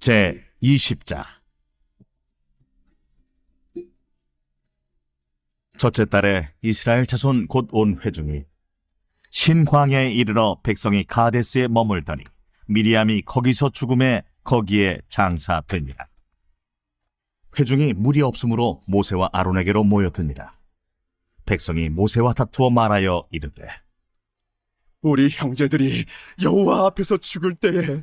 제 20장 첫째 달에 이스라엘 자손 곧 온 회중이 신광야에 이르러 백성이 가데스에 머물더니 미리암이 거기서 죽음에 거기에 장사되니라. 회중이 물이 없으므로 모세와 아론에게로 모였더니라. 백성이 모세와 다투어 말하여 이르되 우리 형제들이 여호와 앞에서 죽을 때에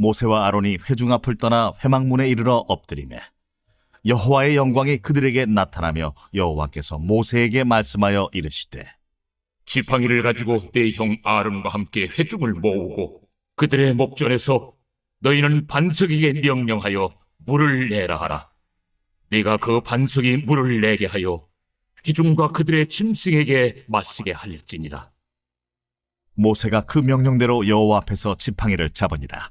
모세와 아론이 회중 앞을 떠나 회막문에 이르러 엎드리매 여호와의 영광이 그들에게 나타나며 여호와께서 모세에게 말씀하여 이르시되 지팡이를 가지고 내 형 아론과 함께 회중을 모으고 그들의 목전에서 너희는 반석에게 명령하여 물을 내라 하라. 네가 그 반석이 물을 내게 하여 회중과 그들의 짐승에게 마시게 할지니라. 모세가 그 명령대로 여호와 앞에서 지팡이를 잡으니라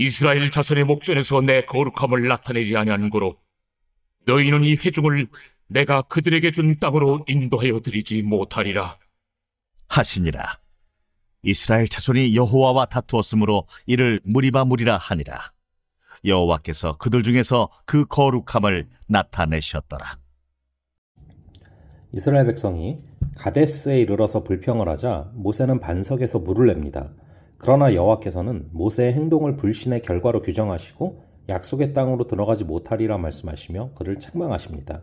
이스라엘 자손의 목전에서 내 거룩함을 나타내지 아니한 고로 너희는 이 회중을 내가 그들에게 준 땅으로 인도하여 드리지 못하리라. 하시니라 이스라엘 자손이 여호와와 다투었으므로 이를 무리바 무리라 하니라 여호와께서 그들 중에서 그 거룩함을 나타내셨더라 이스라엘 백성이 가데스에 이르러서 불평을 하자 모세는 반석에서 물을 냅니다. 그러나 여호와께서는 모세의 행동을 불신의 결과로 규정하시고 약속의 땅으로 들어가지 못하리라 말씀하시며 그를 책망하십니다.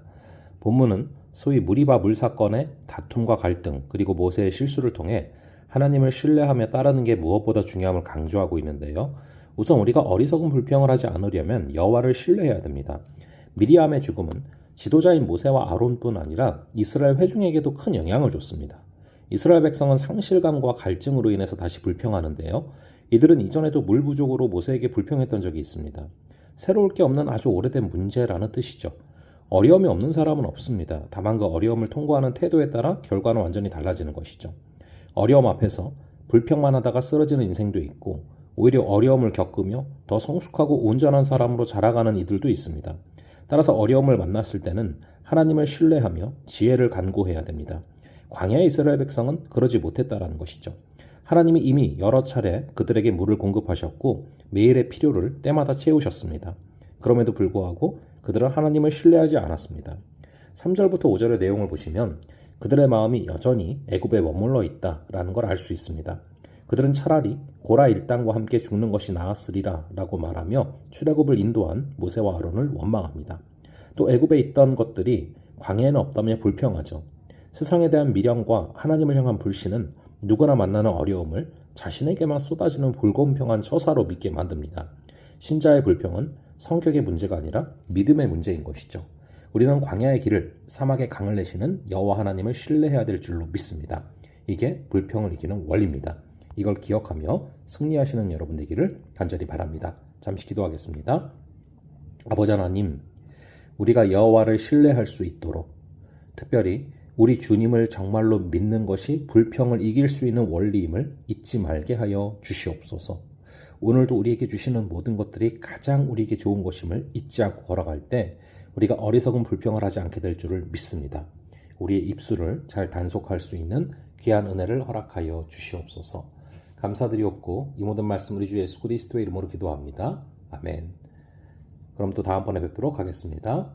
본문은 소위 무리바 물 사건의 다툼과 갈등 그리고 모세의 실수를 통해 하나님을 신뢰하며 따르는 게 무엇보다 중요함을 강조하고 있는데요. 우선 우리가 어리석은 불평을 하지 않으려면 여호와를 신뢰해야 됩니다. 미리암의 죽음은 지도자인 모세와 아론뿐 아니라 이스라엘 회중에게도 큰 영향을 줬습니다. 이스라엘 백성은 상실감과 갈증으로 인해서 다시 불평하는데요. 이들은 이전에도 물 부족으로 모세에게 불평했던 적이 있습니다. 새로울 게 없는 아주 오래된 문제라는 뜻이죠. 어려움이 없는 사람은 없습니다. 다만 그 어려움을 통과하는 태도에 따라 결과는 완전히 달라지는 것이죠. 어려움 앞에서 불평만 하다가 쓰러지는 인생도 있고 오히려 어려움을 겪으며 더 성숙하고 온전한 사람으로 자라가는 이들도 있습니다. 따라서 어려움을 만났을 때는 하나님을 신뢰하며 지혜를 간구해야 됩니다. 광야의 이스라엘 백성은 그러지 못했다라는 것이죠. 하나님이 이미 여러 차례 그들에게 물을 공급하셨고 매일의 필요를 때마다 채우셨습니다. 그럼에도 불구하고 그들은 하나님을 신뢰하지 않았습니다. 3절부터 5절의 내용을 보시면 그들의 마음이 여전히 애굽에 머물러 있다라는 걸 알 수 있습니다. 그들은 차라리 고라 일당과 함께 죽는 것이 나았으리라 라고 말하며 출애굽을 인도한 모세와 아론을 원망합니다. 또 애굽에 있던 것들이 광야에는 없다며 불평하죠. 세상에 대한 미련과 하나님을 향한 불신은 누구나 만나는 어려움을 자신에게만 쏟아지는 불공평한 처사로 믿게 만듭니다. 신자의 불평은 성격의 문제가 아니라 믿음의 문제인 것이죠. 우리는 광야의 길을 사막의 강을 내시는 여호와 하나님을 신뢰해야 될 줄로 믿습니다. 이게 불평을 이기는 원리입니다. 이걸 기억하며 승리하시는 여러분 되기를 간절히 바랍니다. 잠시 기도하겠습니다. 아버지 하나님, 우리가 여호와를 신뢰할 수 있도록 특별히 우리 주님을 정말로 믿는 것이 불평을 이길 수 있는 원리임을 잊지 말게 하여 주시옵소서. 오늘도 우리에게 주시는 모든 것들이 가장 우리에게 좋은 것임을 잊지 않고 걸어갈 때 우리가 어리석은 불평을 하지 않게 될 줄을 믿습니다. 우리의 입술을 잘 단속할 수 있는 귀한 은혜를 허락하여 주시옵소서. 감사드리옵고 이 모든 말씀 우리 주 예수 그리스도의 이름으로 기도합니다. 아멘. 그럼 또 다음번에 뵙도록 하겠습니다.